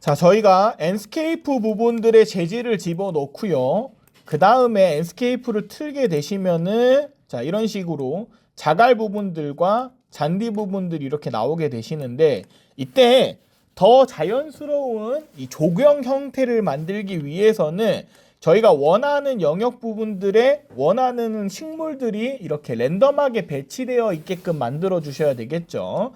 자, 저희가 엔스케이프 부분들의 재질을 집어넣고요. 그 다음에 엔스케이프를 틀게 되시면은 자, 이런 식으로 자갈 부분들과 잔디 부분들이 이렇게 나오게 되시는데 이때 더 자연스러운 이 조경 형태를 만들기 위해서는 저희가 원하는 영역 부분들에 원하는 식물들이 이렇게 랜덤하게 배치되어 있게끔 만들어 주셔야 되겠죠.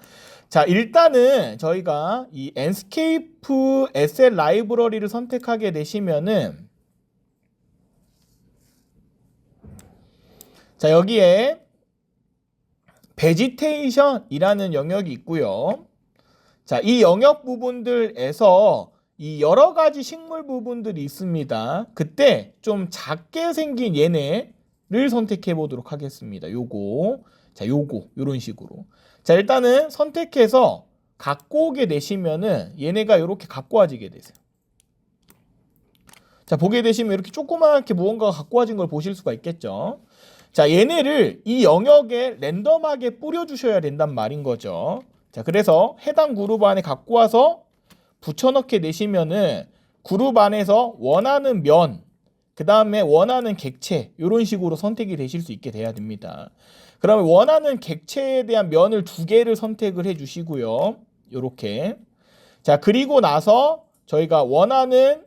자, 일단은 저희가 이 엔스케이프 에셋 라이브러리를 선택하게 되시면은 자, 여기에 베지테이션이라는 영역이 있고요. 자, 이 영역 부분들에서 이 여러 가지 식물 부분들이 있습니다. 그때 좀 작게 생긴 얘네를 선택해 보도록 하겠습니다. 요거. 자, 요거. 요런 식으로. 자, 일단은 선택해서 갖고 오게 되시면은 얘네가 이렇게 갖고 와지게 되세요. 자, 보게 되시면 이렇게 조그맣게 무언가가 갖고 와진 걸 보실 수가 있겠죠. 자, 얘네를 이 영역에 랜덤하게 뿌려주셔야 된단 말인 거죠. 자, 그래서 해당 그룹 안에 갖고 와서 붙여넣게 되시면은 그룹 안에서 원하는 면, 그 다음에 원하는 객체, 이런 식으로 선택이 되실 수 있게 돼야 됩니다. 그러면 원하는 객체에 대한 면을 두 개를 선택을 해 주시고요. 요렇게. 자, 그리고 나서 저희가 원하는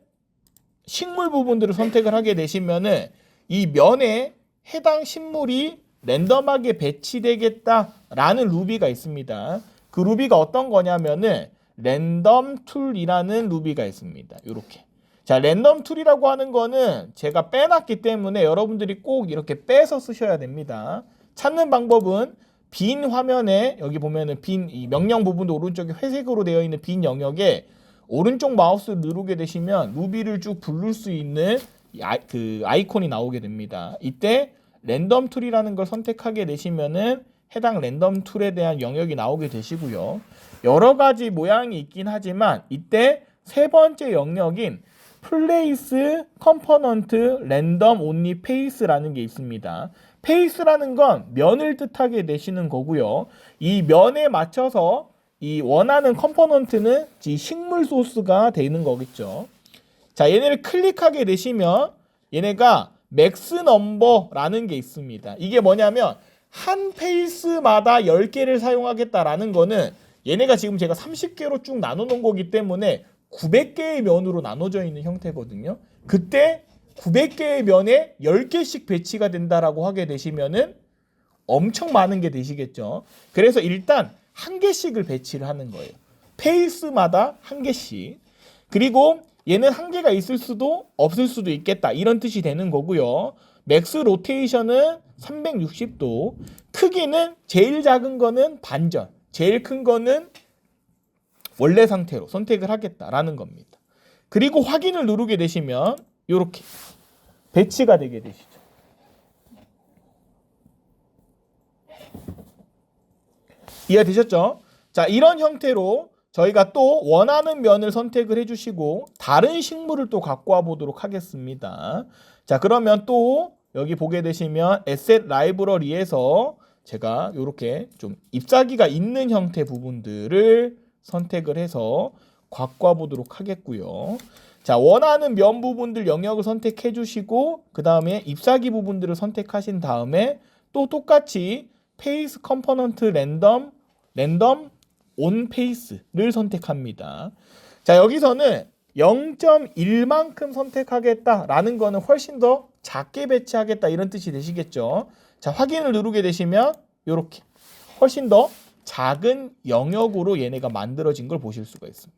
식물 부분들을 선택을 하게 되시면은 이 면에 해당 식물이 랜덤하게 배치되겠다라는 루비가 있습니다. 그 루비가 어떤 거냐면은 랜덤 툴이라는 루비가 있습니다. 요렇게. 자, 랜덤 툴이라고 하는 거는 제가 빼놨기 때문에 여러분들이 꼭 이렇게 빼서 쓰셔야 됩니다. 찾는 방법은 빈 화면에 여기 보면은 빈이 명령 부분도 오른쪽에 회색으로 되어 있는 빈 영역에 오른쪽 마우스 누르게 되시면 루비를 쭉 부를 수 있는 이 아이, 그 아이콘이 나오게 됩니다. 이때 랜덤 툴이라는 걸 선택하게 되시면은 해당 랜덤 툴에 대한 영역이 나오게 되시고요. 여러 가지 모양이 있긴 하지만 이때 세 번째 영역인 플레이스 컴포넌트 랜덤 온리 페이스라는 게 있습니다. 페이스라는 건 면을 뜻하게 되시는 거고요. 이 면에 맞춰서 이 원하는 컴포넌트는 이 식물 소스가 되는 거겠죠. 자, 얘네를 클릭하게 되시면 얘네가 맥스 넘버라는 게 있습니다. 이게 뭐냐면 한 페이스마다 10개를 사용하겠다라는 거는 얘네가 지금 제가 30개로 쭉 나눠 놓은 거기 때문에 900개의 면으로 나눠져 있는 형태거든요. 그때 900개의 면에 10개씩 배치가 된다라고 하게 되시면은 엄청 많은 게 되시겠죠. 그래서 일단 한 개씩을 배치를 하는 거예요. 페이스마다 한 개씩. 그리고 얘는 한 개가 있을 수도 없을 수도 있겠다. 이런 뜻이 되는 거고요. 맥스 로테이션은 360도. 크기는 제일 작은 거는 반전. 제일 큰 거는 원래 상태로 선택을 하겠다라는 겁니다. 그리고 확인을 누르게 되시면 이렇게 배치가 되게 되시죠. 이해되셨죠? 자, 이런 형태로 저희가 또 원하는 면을 선택을 해주시고 다른 식물을 또 갖고 와 보도록 하겠습니다. 자, 그러면 또 여기 보게 되시면 에셋 라이브러리에서 제가 이렇게 좀 잎사귀가 있는 형태 부분들을 선택을 해서 와 보도록 하겠고요. 자, 원하는 면 부분들 영역을 선택해 주시고 그 다음에 잎사귀 부분들을 선택하신 다음에 또 똑같이 페이스 컴포넌트 랜덤 랜덤 온 페이스를 선택합니다. 자, 여기서는 0.1만큼 선택하겠다라는 거는 훨씬 더 작게 배치하겠다 이런 뜻이 되시겠죠. 자, 확인을 누르게 되시면 이렇게 훨씬 더 작은 영역으로 얘네가 만들어진 걸 보실 수가 있습니다.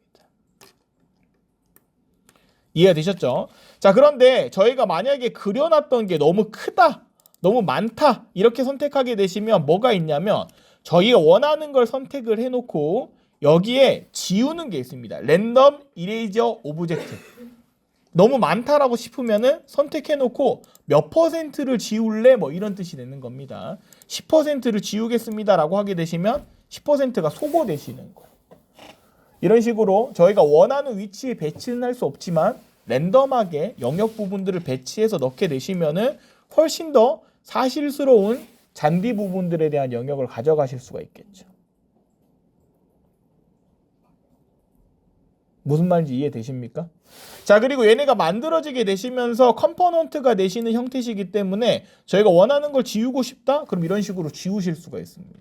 이해가 되셨죠? 자, 그런데 저희가 만약에 그려놨던 게 너무 크다, 너무 많다, 이렇게 선택하게 되시면 뭐가 있냐면 저희가 원하는 걸 선택을 해놓고 여기에 지우는 게 있습니다. 랜덤 이레이저 오브젝트. 너무 많다라고 싶으면은 선택해놓고 몇 퍼센트를 지울래 뭐 이런 뜻이 되는 겁니다. 10%를 지우겠습니다라고 하게 되시면 10%가 소거되시는 거예요. 이런 식으로 저희가 원하는 위치에 배치는 할 수 없지만 랜덤하게 영역 부분들을 배치해서 넣게 되시면은 훨씬 더 사실스러운 잔디 부분들에 대한 영역을 가져가실 수가 있겠죠. 무슨 말인지 이해되십니까? 자 그리고 얘네가 만들어지게 되시면서 컴포넌트가 되시는 형태시기 때문에 저희가 원하는 걸 지우고 싶다? 그럼 이런 식으로 지우실 수가 있습니다.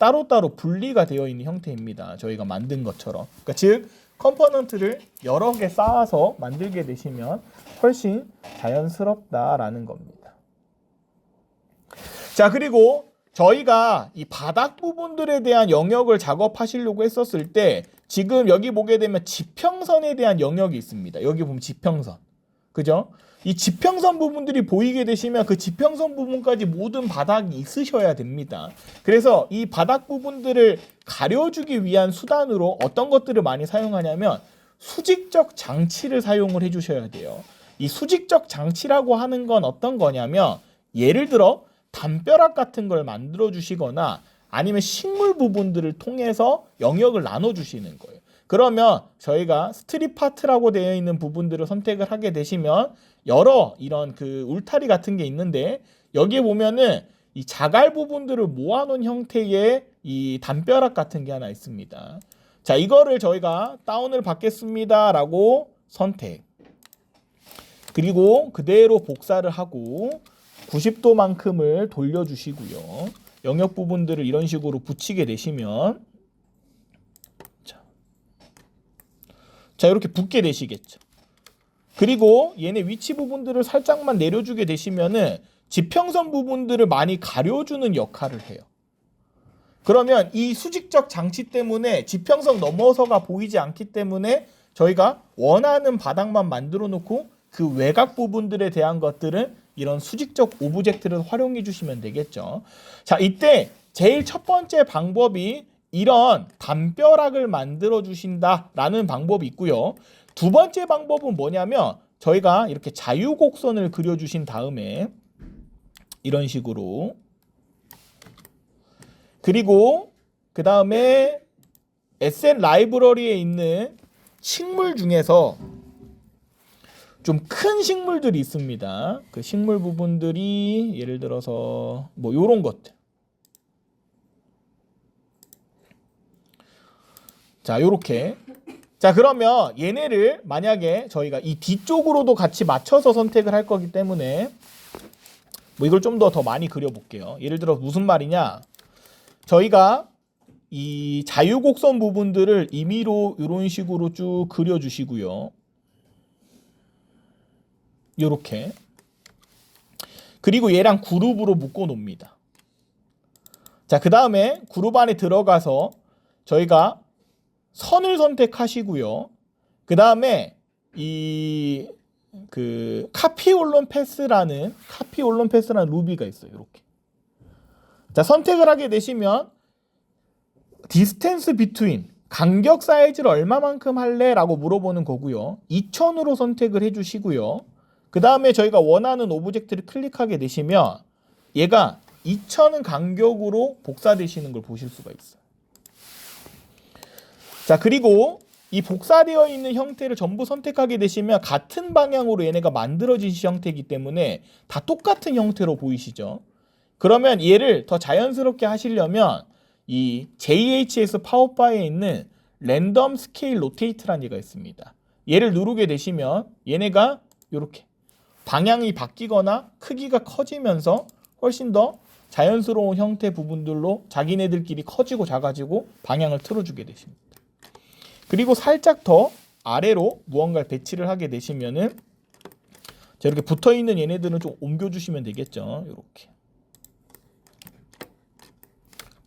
따로따로 분리가 되어 있는 형태입니다. 저희가 만든 것처럼. 그러니까 즉 컴포넌트를 여러 개 쌓아서 만들게 되시면 훨씬 자연스럽다라는 겁니다. 자 그리고 저희가 이 바닥 부분들에 대한 영역을 작업하시려고 했었을 때 지금 여기 보게 되면 지평선에 대한 영역이 있습니다. 여기 보면 지평선. 그죠? 이 지평선 부분들이 보이게 되시면 그 지평선 부분까지 모든 바닥이 있으셔야 됩니다. 그래서 이 바닥 부분들을 가려주기 위한 수단으로 어떤 것들을 많이 사용하냐면 수직적 장치를 사용을 해주셔야 돼요. 이 수직적 장치라고 하는 건 어떤 거냐면 예를 들어 담벼락 같은 걸 만들어 주시거나 아니면 식물 부분들을 통해서 영역을 나눠 주시는 거예요. 그러면 저희가 스트립 파트라고 되어 있는 부분들을 선택을 하게 되시면 여러 이런 그 울타리 같은 게 있는데 여기에 보면은 이 자갈 부분들을 모아놓은 형태의 이 담벼락 같은 게 하나 있습니다. 자, 이거를 저희가 다운을 받겠습니다라고 선택. 그리고 그대로 복사를 하고 90도만큼을 돌려주시고요. 영역 부분들을 이런 식으로 붙이게 되시면 자, 자 이렇게 붙게 되시겠죠. 그리고 얘네 위치 부분들을 살짝만 내려주게 되시면은 지평선 부분들을 많이 가려주는 역할을 해요. 그러면 이 수직적 장치 때문에 지평선 넘어서가 보이지 않기 때문에 저희가 원하는 바닥만 만들어 놓고 그 외곽 부분들에 대한 것들은 이런 수직적 오브젝트를 활용해 주시면 되겠죠. 자, 이때 제일 첫 번째 방법이 이런 담벼락을 만들어 주신다라는 방법이 있고요. 두 번째 방법은 뭐냐면 저희가 이렇게 자유곡선을 그려 주신 다음에 이런 식으로 그리고 그 다음에 에셋 라이브러리에 있는 식물 중에서 좀 큰 식물들이 있습니다. 그 식물 부분들이 예를 들어서 뭐 요런 것들. 자, 요렇게. 자, 그러면 얘네를 만약에 저희가 이 뒤쪽으로도 같이 맞춰서 선택을 할 거기 때문에 뭐 이걸 좀더더 많이 그려 볼게요. 예를 들어 무슨 말이냐? 저희가 이 자유곡선 부분들을 임의로 이런 식으로 쭉 그려 주시고요. 요렇게. 그리고 얘랑 그룹으로 묶어 놓습니다. 자, 그 다음에 그룹 안에 들어가서 저희가 선을 선택하시고요. 그 다음에 이 그 카피 언론 패스라는 카피 언론 패스라는 루비가 있어요. 이렇게. 자, 선택을 하게 되시면 디스텐스 비트윈 간격 사이즈를 얼마만큼 할래라고 물어보는 거고요. 2000으로 선택을 해 주시고요. 그 다음에 저희가 원하는 오브젝트를 클릭하게 되시면 얘가 2000은 간격으로 복사되시는 걸 보실 수가 있어요. 자, 그리고 이 복사되어 있는 형태를 전부 선택하게 되시면 같은 방향으로 얘네가 만들어진 형태이기 때문에 다 똑같은 형태로 보이시죠? 그러면 얘를 더 자연스럽게 하시려면 이 JHS 파워바에 있는 랜덤 스케일 로테이트라는 얘가 있습니다. 얘를 누르게 되시면 얘네가 이렇게 방향이 바뀌거나 크기가 커지면서 훨씬 더 자연스러운 형태 부분들로 자기네들끼리 커지고 작아지고 방향을 틀어주게 되십니다. 그리고 살짝 더 아래로 무언가를 배치를 하게 되시면은 자 이렇게 붙어 있는 얘네들은 좀 옮겨 주시면 되겠죠. 이렇게.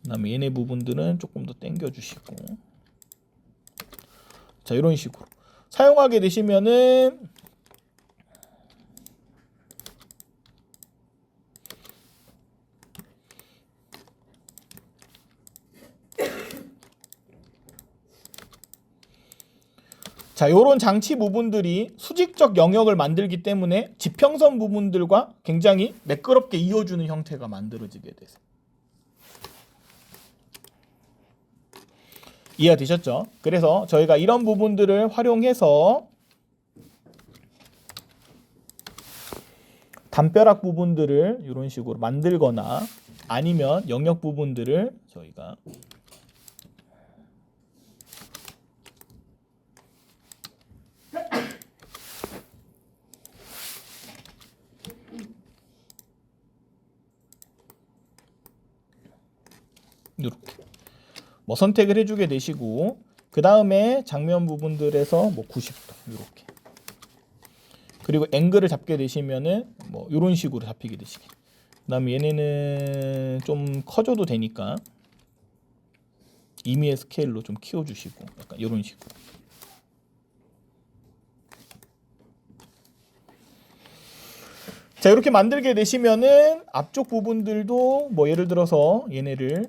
그다음에 얘네 부분들은 조금 더 당겨 주시고 자 이런 식으로 사용하게 되시면은 자, 요런 장치 부분들이 수직적 영역을 만들기 때문에 지평선 부분들과 굉장히 매끄럽게 이어주는 형태가 만들어지게 돼서. 이해가 되셨죠? 그래서 저희가 이런 부분들을 활용해서 담벼락 부분들을 이런 식으로 만들거나 아니면 영역 부분들을 저희가 뭐 선택을 해주게 되시고 그 다음에 장면 부분들에서 뭐 90도 이렇게 그리고 앵글을 잡게 되시면은 뭐 이런 식으로 잡히게 되시게. 그 다음에 얘네는 좀 커져도 되니까 임의의 스케일로 좀 키워주시고 약간 이런 식으로. 자 이렇게 만들게 되시면은 앞쪽 부분들도 뭐 예를 들어서 얘네를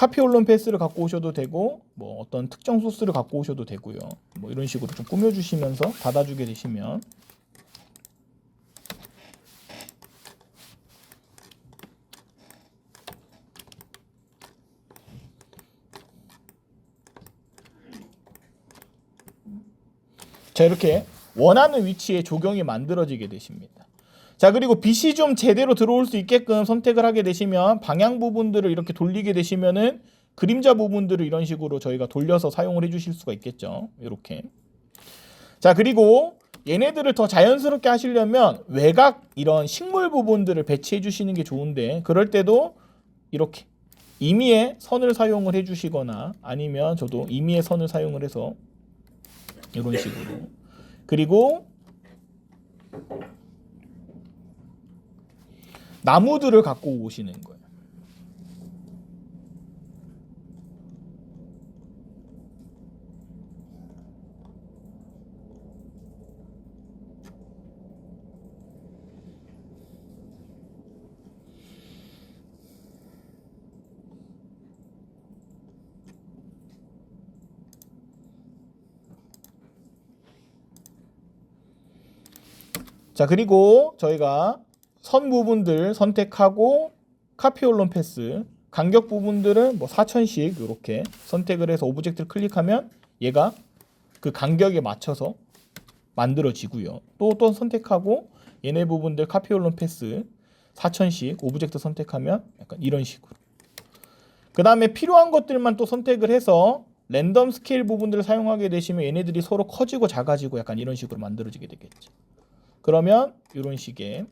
카피 언론 패스를 갖고 오셔도 되고 뭐 어떤 특정 소스를 갖고 오셔도 되고요. 뭐 이런 식으로 좀 꾸며주시면서 닫아주게 되시면 자 이렇게 원하는 위치에 조경이 만들어지게 되십니다. 자 그리고 빛이 좀 제대로 들어올 수 있게끔 선택을 하게 되시면 방향 부분들을 이렇게 돌리게 되시면은 그림자 부분들을 이런 식으로 저희가 돌려서 사용을 해주실 수가 있겠죠. 이렇게. 자 그리고 얘네들을 더 자연스럽게 하시려면 외곽 이런 식물 부분들을 배치해 주시는 게 좋은데 그럴 때도 이렇게 임의의 선을 사용을 해 주시거나 아니면 저도 임의의 선을 사용을 해서 이런 식으로 그리고 나무들을 갖고 오시는 거예요. 자 그리고 저희가 선 부분들 선택하고 카피 언론 패스 간격 부분들은 뭐 4000씩 이렇게 선택을 해서 오브젝트를 클릭하면 얘가 그 간격에 맞춰서 만들어지고요. 또 또 선택하고 얘네 부분들 카피 언론 패스 4000씩 오브젝트 선택하면 약간 이런 식으로. 그 다음에 필요한 것들만 또 선택을 해서 랜덤 스케일 부분들을 사용하게 되시면 얘네들이 서로 커지고 작아지고 약간 이런 식으로 만들어지게 되겠죠. 그러면 이런 식의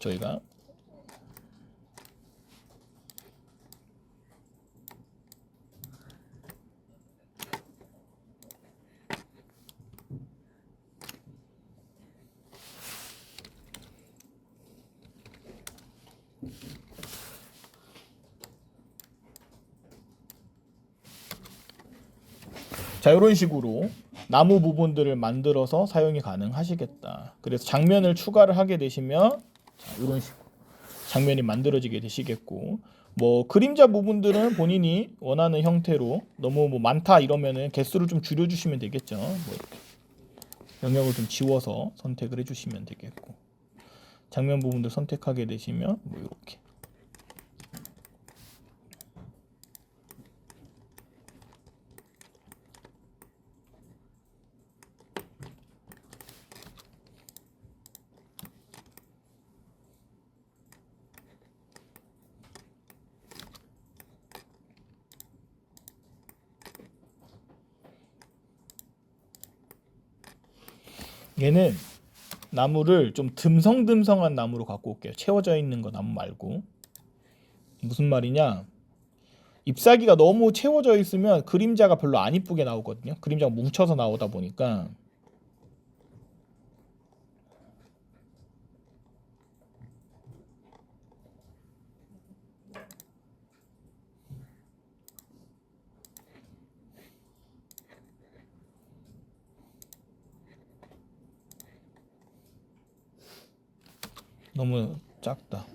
저희가 자 이런 식으로 나무 부분들을 만들어서 사용이 가능하시겠다. 그래서 장면을 추가를 하게 되시면 자, 이런 식으로 장면이 만들어지게 되시겠고 뭐 그림자 부분들은 본인이 원하는 형태로 너무 뭐 많다 이러면은 개수를 좀 줄여주시면 되겠죠. 뭐 이렇게 영역을 좀 지워서 선택을 해주시면 되겠고 장면 부분들 선택하게 되시면 뭐 이렇게 얘는 나무를 좀 듬성듬성한 나무로 갖고 올게요. 채워져 있는 거 나무 말고. 무슨 말이냐? 잎사귀가 너무 채워져 있으면 그림자가 별로 안 이쁘게 나오거든요. 그림자가 뭉쳐서 나오다 보니까 너무 작다.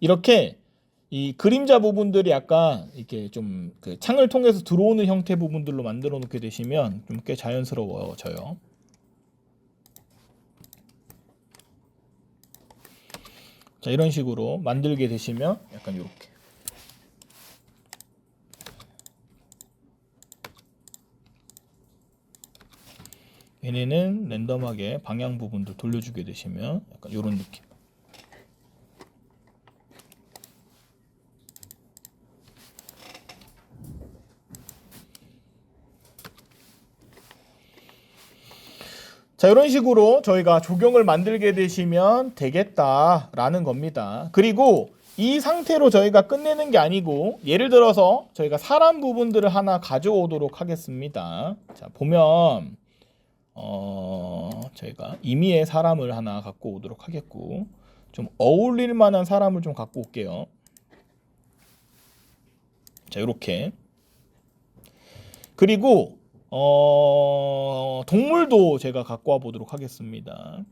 이렇게 이 그림자 부분들이 약간 이렇게 좀 그 창을 통해서 들어오는 형태 부분들로 만들어 놓게 되시면 좀 꽤 자연스러워져요. 자 이런 식으로 만들게 되시면 약간 이렇게 얘네는 랜덤하게 방향 부분도 돌려주게 되시면 약간 이런 느낌. 자, 이런 식으로 저희가 조경을 만들게 되시면 되겠다라는 겁니다. 그리고 이 상태로 저희가 끝내는 게 아니고 예를 들어서 저희가 사람 부분들을 하나 가져오도록 하겠습니다. 자, 보면 어, 저희가 임의의 사람을 하나 갖고 오도록 하겠고 좀 어울릴 만한 사람을 좀 갖고 올게요. 자, 이렇게 그리고 어, 동물도 제가 갖고 와 보도록 하겠습니다.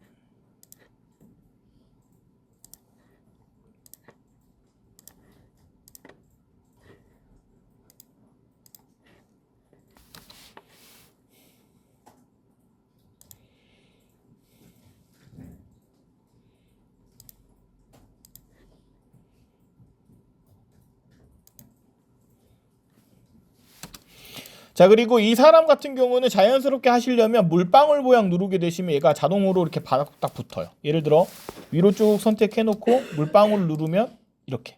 자 그리고 이 사람 같은 경우는 자연스럽게 하시려면 물방울 모양 누르게 되시면 얘가 자동으로 이렇게 바닥 딱 붙어요. 예를 들어 위로 쭉 선택해 놓고 물방울 누르면 이렇게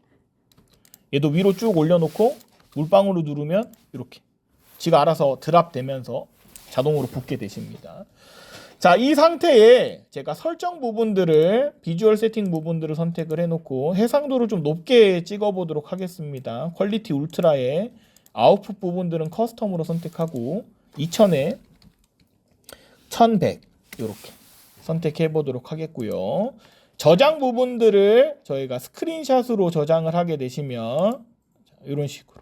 얘도 위로 쭉 올려놓고 물방울을 누르면 이렇게 지가 알아서 드랍되면서 자동으로 붙게 되십니다. 자, 이 상태에 제가 설정 부분들을 비주얼 세팅 부분들을 선택을 해놓고 해상도를 좀 높게 찍어보도록 하겠습니다. 퀄리티 울트라에 아웃풋 부분들은 커스텀으로 선택하고 2000에 1100 이렇게 선택해 보도록 하겠고요. 저장 부분들을 저희가 스크린샷으로 저장을 하게 되시면 이런 식으로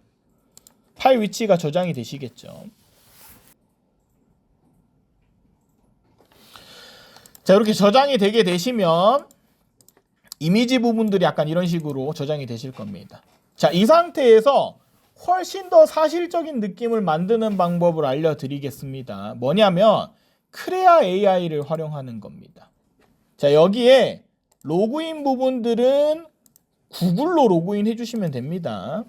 파일 위치가 저장이 되시겠죠. 자 이렇게 저장이 되게 되시면 이미지 부분들이 약간 이런 식으로 저장이 되실 겁니다. 자 이 상태에서 훨씬 더 사실적인 느낌을 만드는 방법을 알려드리겠습니다. 뭐냐면 크레아 AI를 활용하는 겁니다. 자 여기에 로그인 부분들은 구글로 로그인 해주시면 됩니다.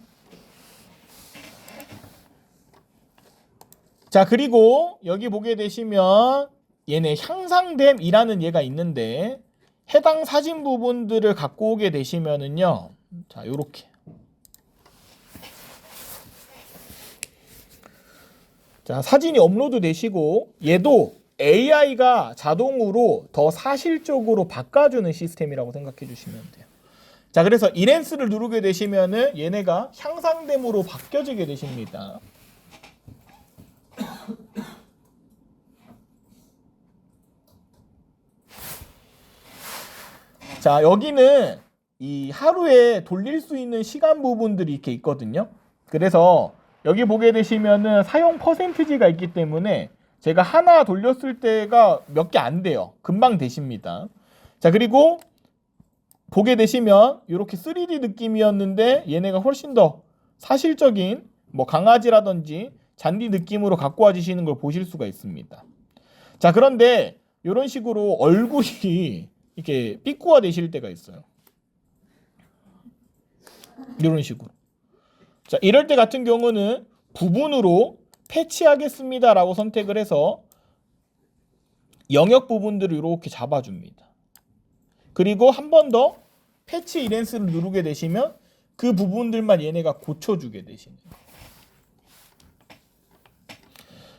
자 그리고 여기 보게 되시면 얘네 향상됨이라는 얘가 있는데 해당 사진 부분들을 갖고 오게 되시면은요 자 요렇게 자 사진이 업로드 되시고 얘도 AI가 자동으로 더 사실적으로 바꿔주는 시스템이라고 생각해 주시면 돼요 자 그래서 이렌스를 누르게 되시면은 얘네가 향상됨으로 바뀌어지게 되십니다 자 여기는 이 하루에 돌릴 수 있는 시간 부분들이 이렇게 있거든요. 그래서 여기 보게 되시면은 사용 퍼센트지가 있기 때문에 제가 하나 돌렸을 때가 몇 개 안 돼요. 금방 되십니다. 자 그리고 보게 되시면 이렇게 3D 느낌이었는데 얘네가 훨씬 더 사실적인 뭐 강아지라든지 잔디 느낌으로 갖고 와지시는 걸 보실 수가 있습니다. 자 그런데 이런 식으로 얼굴이 이렇게 삐꾸가 되실 때가 있어요. 이런 식으로. 자, 이럴 때 같은 경우는 부분으로 패치하겠습니다라고 선택을 해서 영역 부분들을 이렇게 잡아줍니다. 그리고 한 번 더 패치 이렌스를 누르게 되시면 그 부분들만 얘네가 고쳐주게 되시는.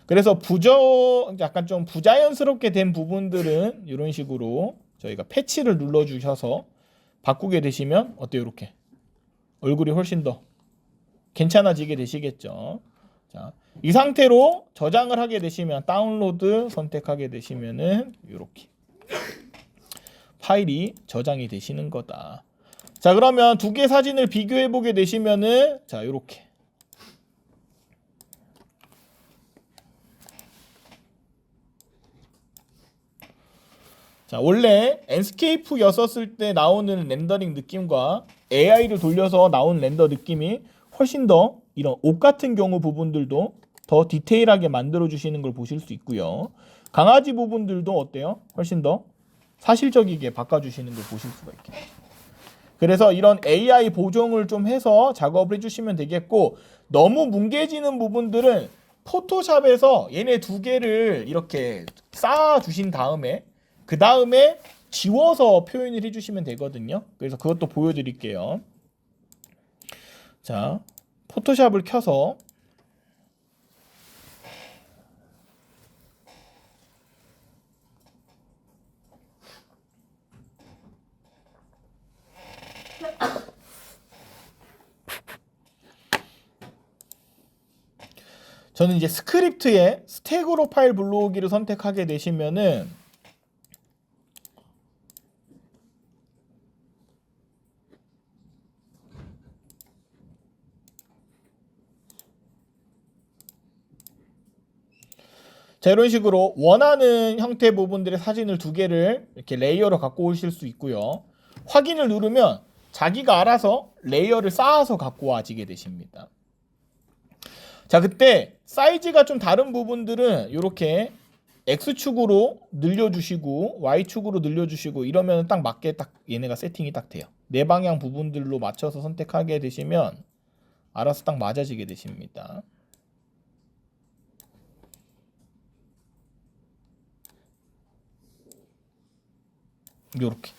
그래서 부저 약간 좀 부자연스럽게 된 부분들은 이런 식으로 저희가 패치를 눌러 주셔서 바꾸게 되시면 어때요 이렇게 얼굴이 훨씬 더 괜찮아지게 되시겠죠. 자, 이 상태로 저장을 하게 되시면 다운로드 선택하게 되시면은 이렇게 파일이 저장이 되시는 거다. 자 그러면 두 개 사진을 비교해 보게 되시면은 자 이렇게. 자, 원래 엔스케이프였었을 때 나오는 렌더링 느낌과 AI를 돌려서 나온 렌더 느낌이 훨씬 더 이런 옷 같은 경우 부분들도 더 디테일하게 만들어 주시는 걸 보실 수 있고요. 강아지 부분들도 어때요? 훨씬 더 사실적이게 바꿔 주시는 걸 보실 수가 있겠죠. 그래서 이런 AI 보정을 좀 해서 작업을 해주시면 되겠고 너무 뭉개지는 부분들은 포토샵에서 얘네 두 개를 이렇게 쌓아 주신 다음에 그 다음에 지워서 표현을 해주시면 되거든요. 그래서 그것도 보여드릴게요. 자, 포토샵을 켜서 저는 이제 스크립트에 스택으로 파일 불러오기를 선택하게 되시면은 자 이런 식으로 원하는 형태 부분들의 사진을 두 개를 이렇게 레이어로 갖고 오실 수 있고요. 확인을 누르면 자기가 알아서 레이어를 쌓아서 갖고 와지게 되십니다. 자 그때 사이즈가 좀 다른 부분들은 이렇게 X축으로 늘려주시고 Y축으로 늘려주시고 이러면 딱 맞게 딱 얘네가 세팅이 딱 돼요. 네 방향 부분들로 맞춰서 선택하게 되시면 알아서 딱 맞아지게 되십니다. 요렇게.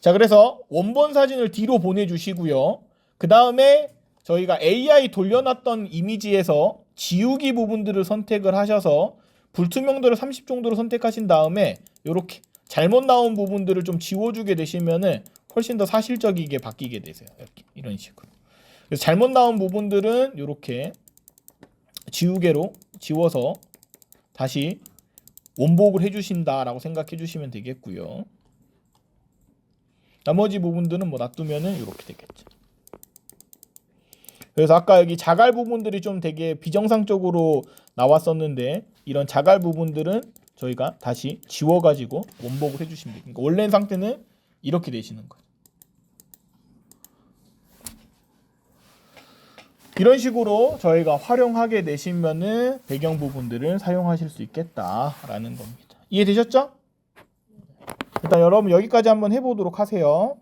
자, 그래서 원본 사진을 뒤로 보내주시고요. 그 다음에 저희가 AI 돌려놨던 이미지에서 지우기 부분들을 선택을 하셔서 불투명도를 30 정도로 선택하신 다음에 요렇게 잘못 나온 부분들을 좀 지워주게 되시면은 훨씬 더 사실적이게 바뀌게 되세요. 이렇게 이런 식으로. 그래서 잘못 나온 부분들은 요렇게 지우개로 지워서 다시 원복을 해주신다라고 생각해 주시면 되겠고요. 나머지 부분들은 뭐 놔두면은 이렇게 되겠죠. 그래서 아까 여기 자갈 부분들이 좀 되게 비정상적으로 나왔었는데 이런 자갈 부분들은 저희가 다시 지워가지고 원복을 해주시면 됩니다. 그러니까 원래 상태는 이렇게 되시는 거예요. 이런 식으로 저희가 활용하게 되시면은 배경 부분들을 사용하실 수 있겠다라는 겁니다. 이해되셨죠? 일단 여러분 여기까지 한번 해보도록 하세요.